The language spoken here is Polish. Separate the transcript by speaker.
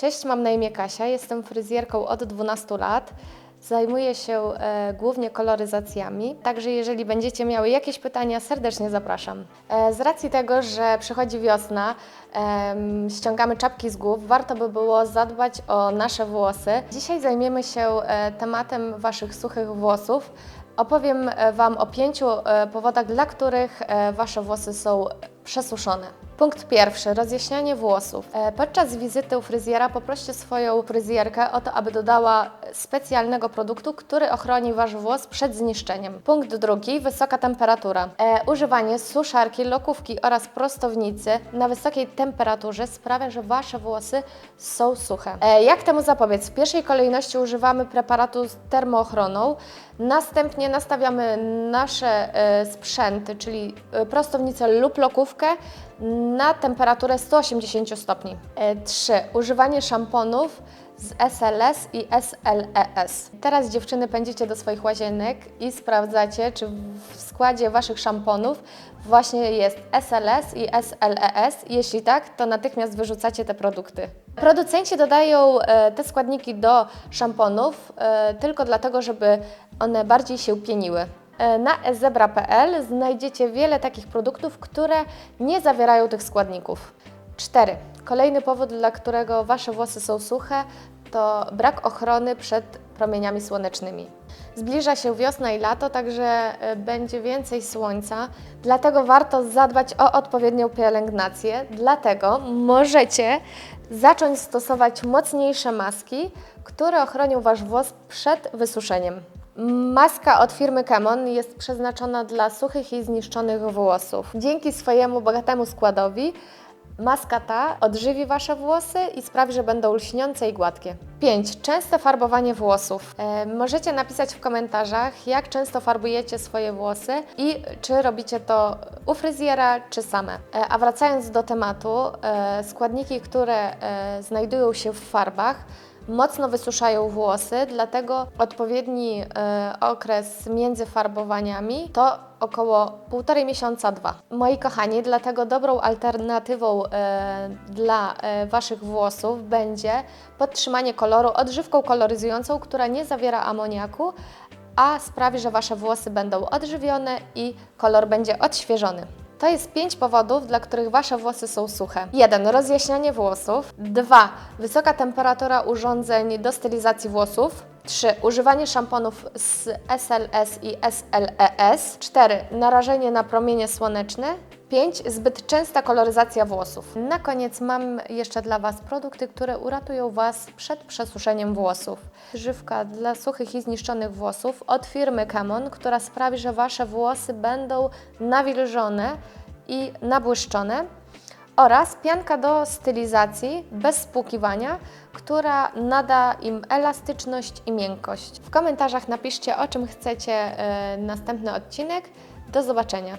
Speaker 1: Cześć, mam na imię Kasia, jestem fryzjerką od 12 lat. Zajmuję się e, głównie koloryzacjami, także jeżeli będziecie miały jakieś pytania, serdecznie zapraszam. E, z racji tego, że przychodzi wiosna, em, ściągamy czapki z głów, warto by było zadbać o nasze włosy. Dzisiaj zajmiemy się e, tematem Waszych suchych włosów. Opowiem e, Wam o pięciu e, powodach, dla których e, Wasze włosy są przesuszone. Punkt pierwszy, rozjaśnianie włosów. E, Podczas wizyty u fryzjera poproście swoją fryzjerkę o to, aby dodała specjalnego produktu, który ochroni Wasz włos przed zniszczeniem. Punkt drugi, wysoka temperatura. E, używanie suszarki, lokówki oraz prostownicy na wysokiej temperaturze sprawia, że Wasze włosy są suche. E, jak temu zapobiec? W pierwszej kolejności używamy preparatu z termoochroną, następnie nastawiamy nasze sprzęty, czyli prostownicę lub lokówkę na temperaturę 180 stopni. 3. Używanie szamponów z SLS i SLES. Teraz dziewczyny pędzicie do swoich łazienek i sprawdzacie, czy w składzie Waszych szamponów właśnie jest SLS i SLES. Jeśli tak, to natychmiast wyrzucacie te produkty. Producenci dodają e, te składniki do szamponów e, tylko dlatego, żeby one bardziej się pieniły. E, Na ezebra.pl znajdziecie wiele takich produktów, które nie zawierają tych składników. 4. Kolejny powód, dla którego Wasze włosy są suche, to brak ochrony przed promieniami słonecznymi. Zbliża się wiosna i lato, także e, będzie więcej słońca, dlatego warto zadbać o odpowiednią pielęgnację. Dlatego możecie zacząć stosować mocniejsze maski, które ochronią Wasz włos przed wysuszeniem. Maska od firmy Camon jest przeznaczona dla suchych i zniszczonych włosów. Dzięki swojemu bogatemu składowi maska ta odżywi Wasze włosy i sprawi, że będą lśniące i gładkie. 5. Częste farbowanie włosów. E, możecie napisać w komentarzach, jak często farbujecie swoje włosy i czy robicie to u fryzjera, czy same. E, a wracając do tematu, e, składniki, które e, znajdują się w farbach, mocno wysuszają włosy, dlatego odpowiedni e, okres między farbowaniami to około półtorej miesiąca, dwa. Moi kochani, dlatego dobrą alternatywą e, dla e, Waszych włosów będzie podtrzymanie koloru odżywką koloryzującą, która nie zawiera amoniaku, a sprawi, że Wasze włosy będą odżywione i kolor będzie odświeżony. To jest pięć powodów, dla których Wasze włosy są suche. 1. Rozjaśnianie włosów. 2. Wysoka temperatura urządzeń do stylizacji włosów. 3. Używanie szamponów z SLS i SLES. 4. Narażenie na promienie słoneczne. 5. Zbyt częsta koloryzacja włosów. Na koniec mam jeszcze dla Was produkty, które uratują Was przed przesuszeniem włosów. Żywka dla suchych i zniszczonych włosów od firmy Camon, która sprawi, że Wasze włosy będą nawilżone i nabłyszczone oraz pianka do stylizacji bez spłukiwania, która nada im elastyczność i miękkość. W komentarzach napiszcie, o czym chcecie e, następny odcinek. Do zobaczenia.